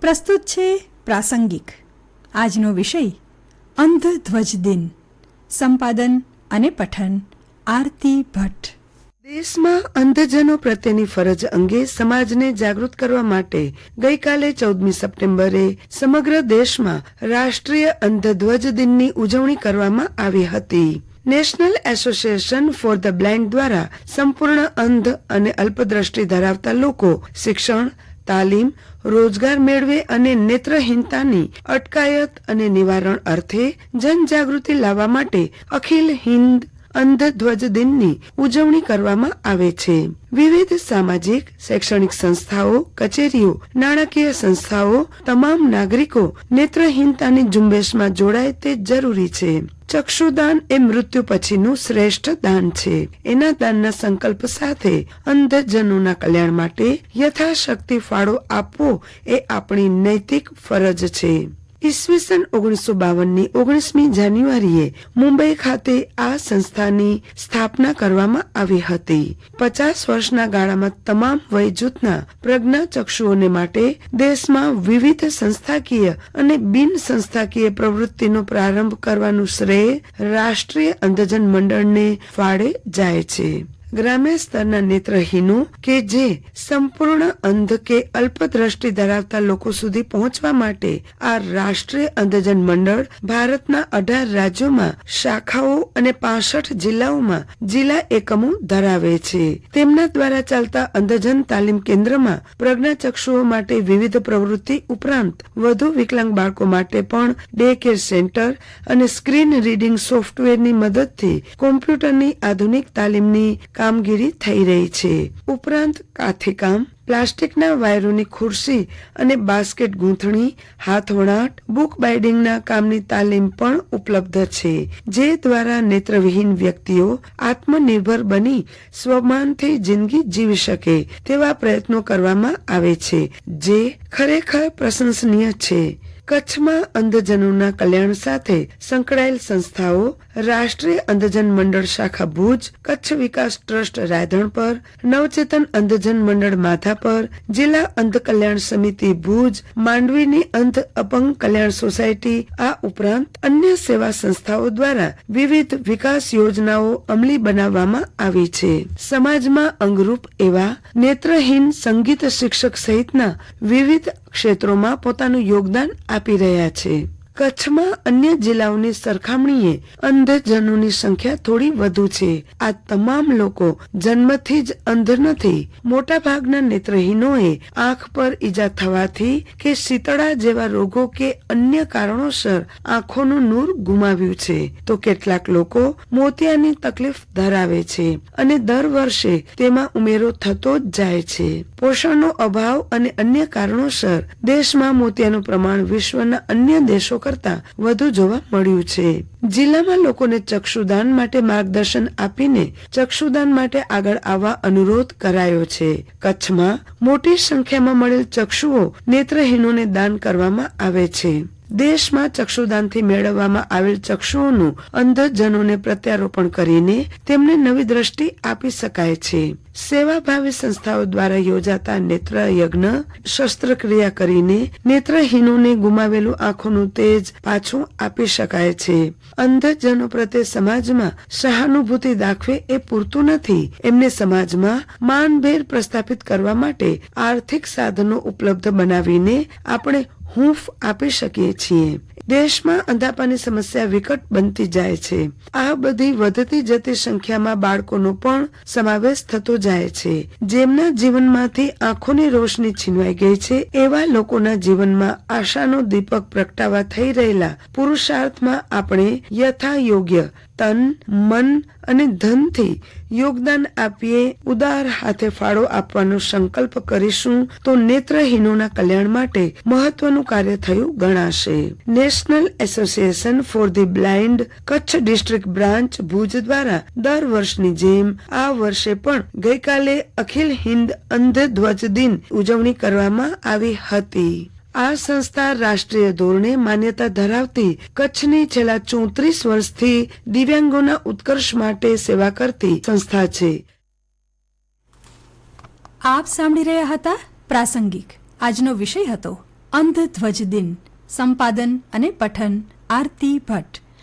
પ્રસ્તુત છે પ્રાસંગિક. આજનો વિષય અંધધ્વજ દિન. સંપાદન અને પઠન, આરતી ભટ્ટ. દેશમાં અંધજનો પ્રત્યેની ફરજ અંગે સમાજને જાગૃત કરવા માટે ગઈકાલે ચૌદમી સપ્ટેમ્બરે સમગ્ર દેશમાં રાષ્ટ્રીય અંધધ્વજ દિનની ઉજવણી કરવામાં આવી હતી. National Association for the Blind દ્વારા સંપૂર્ણ અંધ અને અલ્પદ્રષ્ટિ ધરાવતા લોકો શિક્ષણ તાલીમ, રોજગાર મેળવે અને નેત્રહીનતાની અટકાયત અને નિવારણ અર્થે જનજાગૃતિ લાવવા માટે અખિલ હિન્દ અંધ ધ્વજ દિનની ઉજવણી કરવામાં આવે છે. વિવિધ સામાજિક, શૈક્ષણિક સંસ્થાઓ, કચેરીઓ, નાણાકીય સંસ્થાઓ, તમામ નાગરિકો નેત્રહીનતાની ઝુંબેશમાં જોડાય તે જરૂરી છે. ચક્ષુદાન એ મૃત્યુ પછીનું શ્રેષ્ઠ દાન છે. એના દાનના સંકલ્પ સાથે અંધજનોના કલ્યાણ માટે યથાશક્તિ ફાળો આપવો એ આપણી નૈતિક ફરજ છે. ઈસવીસન ઓગણીસો બાવનની ઓગણીસમી જાન્યુઆરીએ મુંબઈ ખાતે આ સંસ્થાની સ્થાપના કરવામાં આવી હતી. પચાસ વર્ષના ગાળામાં તમામ વય જૂથના પ્રજ્ઞાચક્ષુઓને માટે દેશમાં વિવિધ સંસ્થાકીય અને બિન સંસ્થાકીય પ્રવૃત્તિનો પ્રારંભ કરવાનું શ્રેય રાષ્ટ્રીય અંધજન મંડળને ફાળે જાય છે. ગ્રામ્ય સ્તરના નેત્રહીનો કે જે સંપૂર્ણ અંધ કે અલ્પદ્રષ્ટિ ધરાવતા લોકો સુધી પહોંચવા માટે આ રાષ્ટ્રીય અંધજન મંડળ ભારતના અઢાર રાજ્યોમાં, શાખાઓ અને પાસઠ જિલ્લાઓમાં જિલ્લા એકમો ધરાવે છે. તેમના દ્વારા ચાલતા અંધજન તાલીમ કેન્દ્રમાં પ્રજ્ઞાચક્ષુઓ માટે વિવિધ પ્રવૃત્તિ ઉપરાંત વધુ વિકલાંગ બાળકો માટે પણ ડે કેર સેન્ટર અને સ્ક્રીન રીડિંગ સોફ્ટવેરની મદદથી કોમ્પ્યુટરની આધુનિક તાલીમની કામગીરી થઈ રહી છે. ઉપરાંત કાથીકામ, પ્લાસ્ટિકના વાયરોની ખુરશી અને બાસ્કેટ ગૂંથણી, હાથવણાટ, બુક બાઇડિંગના કામની તાલીમ પણ ઉપલબ્ધ છે, જે દ્વારા નેત્રવિહીન વ્યક્તિઓ આત્મનિર્ભર બની સ્વમાનથી જિંદગી જીવી શકે તેવા પ્રયત્નો કરવામાં આવે છે, જે ખરેખર પ્રશંસનીય છે. કચ્છમાં અંધજનોના કલ્યાણ સાથે સંકળાયેલ સંસ્થાઓ રાષ્ટ્રીય અંધજન મંડળ શાખા ભુજ, કચ્છ વિકાસ ટ્રસ્ટ રાયધણ પર, નવચેતન અંધજન મંડળ માથા પર, જિલ્લા અંધ કલ્યાણ સમિતિ ભુજ, માંડવીની અંધ અપંગ કલ્યાણ સોસાયટી, આ ઉપરાંત અન્ય સેવા સંસ્થાઓ દ્વારા વિવિધ વિકાસ યોજનાઓ અમલી બનાવવામાં આવી છે. સમાજમાં અંગરૂપ એવા નેત્રહીન સંગીત શિક્ષક સહિતના વિવિધ ક્ષેત્રોમાં પોતાનું યોગદાન આપી રહ્યા છે. કચ્છમાં અન્ય જિલ્લાઓની સરખામણીએ અંધજનોની સંખ્યા થોડી વધુ છે. આ તમામ લોકો જન્મથી જ અંધ નથી મોટા ભાગના નેત્રહીનોએ આંખ પર ઈજા થવાથી કે શીતળા જેવા રોગો કે અન્ય કારણોસર આંખોનું નૂર ગુમાવ્યું છે. તો કેટલાક લોકો મોતિયાની તકલીફ ધરાવે છે અને દર વર્ષે તેમાં ઉમેરો થતો જ જાય છે. પોષણનો અભાવ અને અન્ય કારણોસર દેશમાં મોતિયાનું પ્રમાણ વિશ્વના અન્ય દેશો કરતા વધુ જોવા મળ્યું છે. જિલ્લામાં લોકોને ચક્ષુદાન માટે માર્ગદર્શન આપીને ચક્ષુદાન માટે આગળ આવવા અનુરોધ કરાયો છે. કચ્છમાં મોટી સંખ્યામાં મળેલ ચક્ષુઓ નેત્રહીનોને દાન કરવામાં આવે છે. દેશમાં ચક્ષુદાનથી મેળવવામાં આવેલ ચક્ષુઓનું અંધજનોને પ્રત્યારોપણ કરીને તેમને નવી દ્રષ્ટિ આપી શકાય છે. સેવાભાવી સંસ્થાઓ દ્વારા યોજાતા નેત્ર યજ્ઞ શસ્ત્રક્રિયા કરીને નેત્રહીનોને ગુમાવેલું આંખોનું તેજ પાછું આપી શકાય છે. અંધજનો પ્રત્યે સમાજમાં સહાનુભૂતિ દાખવે એ પૂરતું નથી. એમને સમાજમાં માનભેર પ્રસ્થાપિત કરવા માટે આર્થિક સાધનો ઉપલબ્ધ બનાવીને આપણે હૂંફ આપી શકીએ છીએ. દેશમાં અંધાપાની સમસ્યા વિકટ બનતી જાય છે. આ બધી વધતી જતી સંખ્યામાં બાળકોનો પણ સમાવેશ થતો જાય છે. જેમના જીવનમાંથી આંખોની રોશની છીનવાઈ ગઈ છે, એવા લોકોના જીવનમાં આશાનો દીપક પ્રગટાવા થઈ રહેલા પુરુષાર્થમાં આપણે યથા યોગ્ય તન, મન અને ધનથી યોગદાન આપીએ, ઉદાર હાથે ફાળો આપવાનો સંકલ્પ કરીશું, તો નેત્રહીનોના કલ્યાણ માટે મહત્વનું કાર્ય થયું ગણાશે. National Association for the Blind Kutch district branch Bhuj દ્વારા દર વર્ષની જેમ આ વર્ષે પણ ગઈકાલે અખિલ હિન્દ અંધ ધ્વજ દિન ઉજવણી કરવામાં આવી હતી. આ સંસ્થા રાષ્ટ્રીય ધોરણે માન્યતા ધરાવતી કચ્છની છેલ્લા ચોત્રીસ વર્ષથી દિવ્યાંગોના ઉત્કર્ષ માટે સેવા કરતી સંસ્થા છે. આપ સાંભળી રહ્યા હતા પ્રાસંગિક. આજનો વિષય હતો અંધ ધ્વજ દિન. સંપાદન અને પઠન આરતી ભટ્ટ.